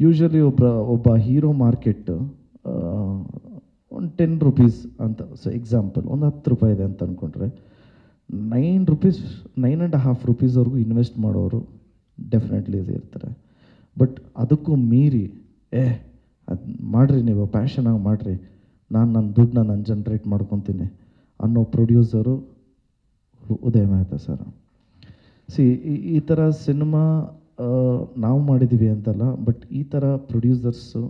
Usually ಒಬ್ಬ ಒಬ್ಬ hero market ಒಂದು ಟೆನ್ ರುಪೀಸ್ ಅಂತ ಸೊ ಎಕ್ಸಾಂಪಲ್ ಒಂದು ಹತ್ತು ರೂಪಾಯಿ ಇದೆ ಅಂತ ಅಂದ್ಕೊಂಡ್ರೆ nine rupees nine and half ರುಪೀಸ್ವರೆಗೂ invest ಮಾಡೋರು ಡೆಫಿನೆಟ್ಲಿ ಇದು ಇರ್ತಾರೆ. ಬಟ್ ಅದಕ್ಕೂ ಮೀರಿ, ಏ, ಅದು ಮಾಡಿರಿ ನೀವು ಪ್ಯಾಷನಾಗಿ ಮಾಡಿರಿ. ನಾನು ನನ್ನ ದುಡ್ಡನ್ನ ನಾನು ಜನ್ರೇಟ್ ಮಾಡ್ಕೊತೀನಿ. ಅನ್ನೋ ಪ್ರೊಡ್ಯೂಸರು ಉದಯ ಸರ್. ಸಿ ಈ ಥರ ಸಿನಿಮಾ ನಾವು ಮಾಡಿದ್ದೀವಿ ಅಂತಲ್ಲ ಬಟ್ ಈ ಥರ ಪ್ರೊಡ್ಯೂಸರ್ಸು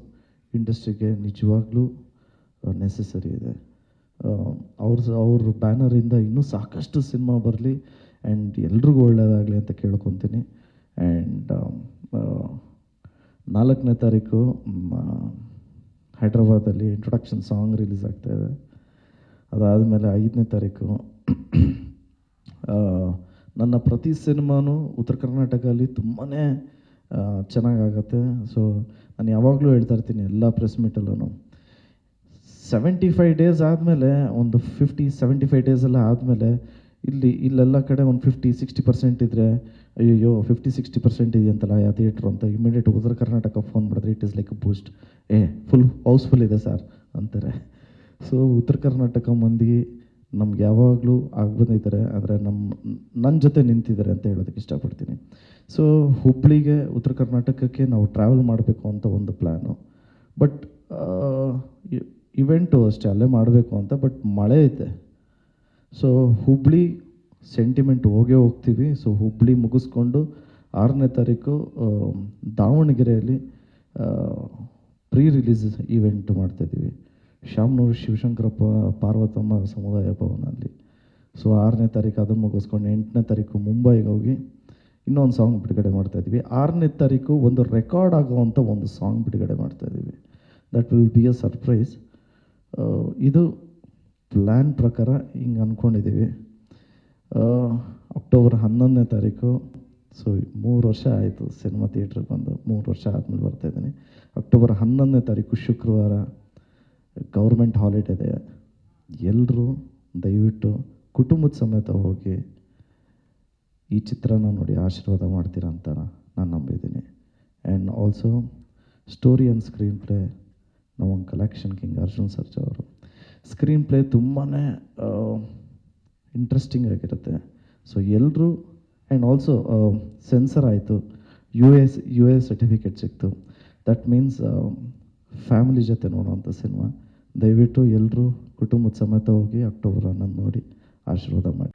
ಇಂಡಸ್ಟ್ರಿಗೆ ನಿಜವಾಗ್ಲೂ ನೆಸೆಸರಿ ಇದೆ. ಅವ್ರ ಅವ್ರ ಬ್ಯಾನರಿಂದ ಇನ್ನೂ ಸಾಕಷ್ಟು ಸಿನಿಮಾ ಬರಲಿ ಆ್ಯಂಡ್ ಎಲ್ರಿಗೂ ಒಳ್ಳೆಯದಾಗಲಿ ಅಂತ ಕೇಳ್ಕೊತೀನಿ. ಆ್ಯಂಡ್ ನಾಲ್ಕನೇ ತಾರೀಕು ಹೈದ್ರಾಬಾದಲ್ಲಿ ಇಂಟ್ರೊಡಕ್ಷನ್ ಸಾಂಗ್ ರಿಲೀಸ್ ಆಗ್ತಾಯಿದೆ ಅದಾದಮೇಲೆ ಐದನೇ ತಾರೀಕು ನನ್ನ ಪ್ರತಿ ಸಿನಿಮಾನು ಉತ್ತರ ಕರ್ನಾಟಕದಲ್ಲಿ ತುಂಬಾ ಚೆನ್ನಾಗಾಗತ್ತೆ. ಸೊ ನಾನು ಯಾವಾಗಲೂ ಹೇಳ್ತಾ ಇರ್ತೀನಿ ಎಲ್ಲ ಪ್ರೆಸ್ ಮೀಟಲ್ಲೂ ಸೆವೆಂಟಿ ಫೈವ್ ಡೇಸ್ ಆದಮೇಲೆ, ಒಂದು ಫಿಫ್ಟಿ ಸೆವೆಂಟಿ ಫೈವ್ ಡೇಸ್ ಎಲ್ಲ ಆದಮೇಲೆ, ಇಲ್ಲಿ, ಇಲ್ಲೆಲ್ಲ ಕಡೆ ಒಂದು ಫಿಫ್ಟಿ ಸಿಕ್ಸ್ಟಿ ಪರ್ಸೆಂಟ್ ಇದ್ದರೆ ಅಯ್ಯೋ ಫಿಫ್ಟಿ ಸಿಕ್ಸ್ಟಿ ಪರ್ಸೆಂಟ್ ಇದೆಯಂತಲ್ಲ ಯಾವ ಥಿಯೇಟ್ರು ಅಂತ ಇಮಿಡಿಯೇಟ್ ಉತ್ತರ ಕರ್ನಾಟಕ ಫೋನ್ ಮಾಡಿದ್ರೆ it is like boost a full housefull ಇದೆ ಸರ್ ಅಂತಾರೆ. ಸೊ ಉತ್ತರ ಕರ್ನಾಟಕ ಮಂದಿ ನಮ್ಗೆ ಯಾವಾಗಲೂ ಆಗಿ ಬಂದಿದ್ದಾರೆ, ಆದರೆ ನಮ್ಮ ನನ್ನ ಜೊತೆ ನಿಂತಿದ್ದಾರೆ ಅಂತ ಹೇಳೋದಕ್ಕೆ ಇಷ್ಟಪಡ್ತೀನಿ. ಸೊ ಹುಬ್ಳಿಗೆ ಉತ್ತರ ಕರ್ನಾಟಕಕ್ಕೆ ನಾವು ಟ್ರಾವೆಲ್ ಮಾಡಬೇಕು ಅಂತ ಒಂದು ಪ್ಲ್ಯಾನು ಬಟ್ ಇವೆಂಟು ಅಷ್ಟೇ ಅಲ್ಲೇ ಮಾಡಬೇಕು ಅಂತ ಬಟ್ ಮಳೆ ಐತೆ. ಸೊ ಹುಬ್ಳಿ ಸೆಂಟಿಮೆಂಟ್ ಹೋಗೇ ಹೋಗ್ತೀವಿ. ಸೊ ಹುಬ್ಳಿ ಮುಗಿಸ್ಕೊಂಡು ಆರನೇ ತಾರೀಕು ದಾವಣಗೆರೆಯಲ್ಲಿ ಪ್ರೀ ರಿಲೀಸ್ ಈವೆಂಟ್ ಮಾಡ್ತಾಯಿದ್ದೀವಿ ಶಾಮನೂರು ಶಿವಶಂಕರಪ್ಪ ಪಾರ್ವತಮ್ಮ ಸಮುದಾಯ ಭವನಲ್ಲಿ. ಸೊ ಆರನೇ ತಾರೀಕು ಅದನ್ನು ಮುಗಿಸ್ಕೊಂಡು ಎಂಟನೇ ತಾರೀಕು ಮುಂಬೈಗೆ ಹೋಗಿ ಇನ್ನೊಂದು ಸಾಂಗ್ ಬಿಡುಗಡೆ ಮಾಡ್ತಾಯಿದ್ವಿ ಆರನೇ ತಾರೀಕು ಒಂದು ರೆಕಾರ್ಡ್ ಆಗುವಂಥ ಒಂದು ಸಾಂಗ್ ಬಿಡುಗಡೆ ಮಾಡ್ತಾಯಿದ್ದೀವಿ that will be a surprise ಇದು ಪ್ಲ್ಯಾನ್ ಪ್ರಕಾರ ಹಿಂಗೆ ಅಂದ್ಕೊಂಡಿದ್ದೀವಿ ಅಕ್ಟೋಬರ್ ಹನ್ನೊಂದನೇ ತಾರೀಕು ಸೊ ಮೂರು ವರ್ಷ ಆಯಿತು ಸಿನಿಮಾ ಥಿಯೇಟ್ರಿಗೆ ಬಂದು, ಮೂರು ವರ್ಷ ಆದಮೇಲೆ ಬರ್ತಾಯಿದ್ದೀನಿ ಅಕ್ಟೋಬರ್ ಹನ್ನೊಂದನೇ ತಾರೀಕು ಶುಕ್ರವಾರ ಗೌರ್ಮೆಂಟ್ ಹಾಲಿಡೇ ಇದೆ. ಎಲ್ಲರೂ ದಯವಿಟ್ಟು ಕುಟುಂಬದ ಸಮೇತ ಹೋಗಿ ಈ ಚಿತ್ರನ ನೋಡಿ ಆಶೀರ್ವಾದ ಮಾಡ್ತೀರಾ ಅಂತ ನಾನು ನಂಬಿದ್ದೀನಿ. And also story and screenplay ನಮ್ಮ ಕಲೆಕ್ಷನ್ ಕಿಂಗ್ ಅರ್ಜುನ್ ಸರ್ಜಾ ಅವರು. ಸ್ಕ್ರೀನ್ ಪ್ಲೇ ತುಂಬಾ ಇಂಟ್ರೆಸ್ಟಿಂಗ್ ಆಗಿರುತ್ತೆ. ಸೊ ಎಲ್ಲರೂ ಆ್ಯಂಡ್ ಆಲ್ಸೋ ಸೆನ್ಸರ್ ಆಯಿತು. U S U A certificate ಸಿಕ್ತು. ದಟ್ ಮೀನ್ಸ್ ಫ್ಯಾಮಿಲಿ ಜೊತೆ ನೋಡೋವಂಥ ಸಿನಿಮಾ ದಯವಿಟ್ಟು ಎಲ್ಲರೂ ಕುಟುಂಬದ ಸಮೇತ ಹೋಗಿ ಅಕ್ಟೋಬರ್ ಹನ್ನೊಂದು ನೋಡಿ ಆಶೀರ್ವಾದ ಮಾಡಿ.